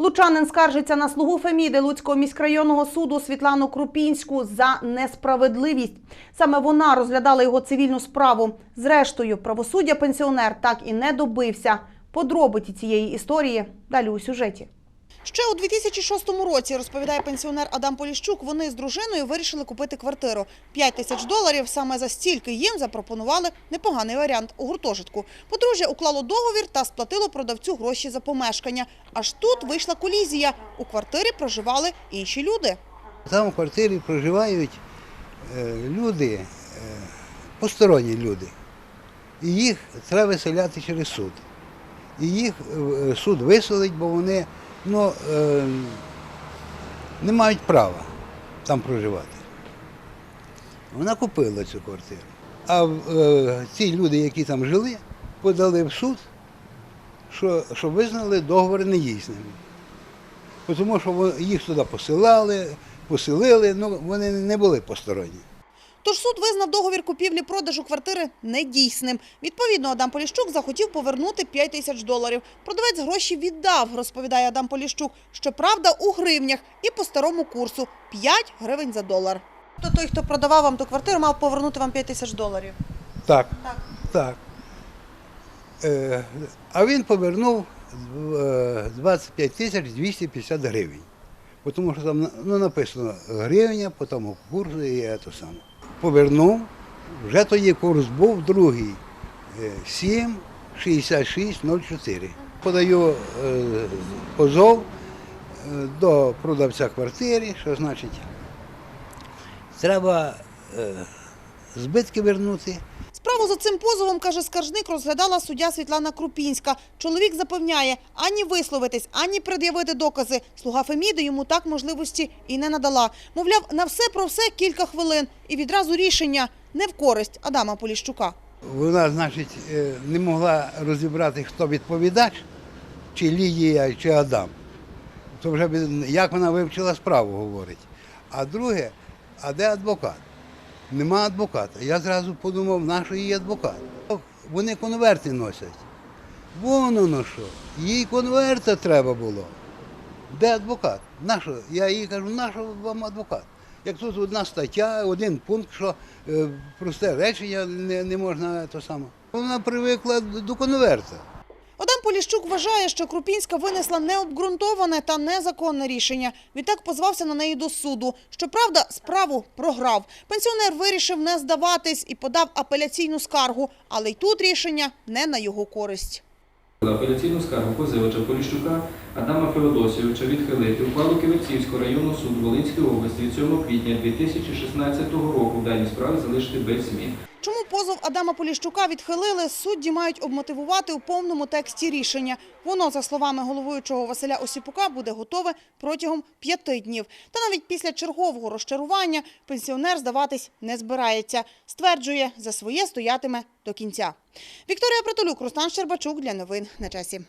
Лучанин скаржиться на слугу Феміди Луцького міськрайонного суду Світлану Крупінську за несправедливість. Саме вона розглядала його цивільну справу. Зрештою, правосуддя пенсіонер так і не добився. Подробиці цієї історії далі у сюжеті. Ще у 2006 році, розповідає пенсіонер Адам Поліщук, вони з дружиною вирішили купити квартиру. 5 тисяч доларів саме за стільки їм запропонували непоганий варіант у гуртожитку. Подружжя уклало договір та сплатило продавцю гроші за помешкання. Аж тут вийшла колізія. У квартирі проживали інші люди. Там в квартирі проживають е, люди, е, посторонні люди. І їх треба виселяти через суд. І їх е, суд виселить, бо вони ну, е, не мають права там проживати. Вона купила цю квартиру. А е, ці люди, які там жили, подали в суд, що, що визнали договори недійсними. Тому що їх туди посилали, поселили, ну вони не були посторонні. Тож суд визнав договір купівлі-продажу квартири недійсним. Відповідно, Адам Поліщук захотів повернути 5 тисяч доларів. Продавець гроші віддав, розповідає Адам Поліщук. Щоправда, у гривнях і по старому курсу 5 гривень за долар. То той, хто продавав вам ту квартиру, мав повернути вам 5 тисяч доларів. Так. Так. Так. Е, а він повернув е, 25 тисяч 250 гривень. Тому що там ну, написано гривня, по тому курсу і це саме. Повернув, вже тоді курс був другий. е, 7, 66, Подаю е, позов е, до продавця квартири, що значить, треба е, збитки вернути. За цим позовом, каже скаржник, розглядала суддя Світлана Крупінська. Чоловік запевняє, ані висловитись, ані пред'явити докази. Слуга Феміди йому так можливості і не надала. Мовляв, на все про все кілька хвилин. І відразу рішення не в користь Адама Поліщука. Вона, значить, е, не могла розібрати, хто відповідач, чи Лідія, чи Адам. То вже як вона вивчила справу, говорить. А друге, а де адвокат? Нема адвоката. Я зразу подумав, на що їй адвокат. Вони конверти носять. Вон воно що. Їй конверта треба було. Де адвокат? Нащо? Я їй кажу, нащо вам адвокат? Як тут одна стаття, один пункт, що е, просте речення не, не можна то саме. Вона привикла до конверта. Поліщук вважає, що Крупінська винесла необґрунтоване та незаконне рішення. Відтак позвався на неї до суду. Щоправда, справу програв. Пенсіонер вирішив не здаватись і подав апеляційну скаргу, але й тут рішення не на його користь. Апеляційну скаргу позивача Поліщука Адама Феодосійовича відхилити ухвалу Ківерцівського районного суду Волинської області від 7 квітня 2016 року в даній справі залишити без змін. Позов Адама Поліщука відхилили, судді мають обмотивувати у повному тексті рішення. Воно, за словами головуючого Василя Осіпука, буде готове протягом п'яти днів. Та навіть після чергового розчарування пенсіонер здаватись не збирається. Стверджує, за своє стоятиме до кінця. Вікторія Притулюк, Руслан Щербачук для новин на часі.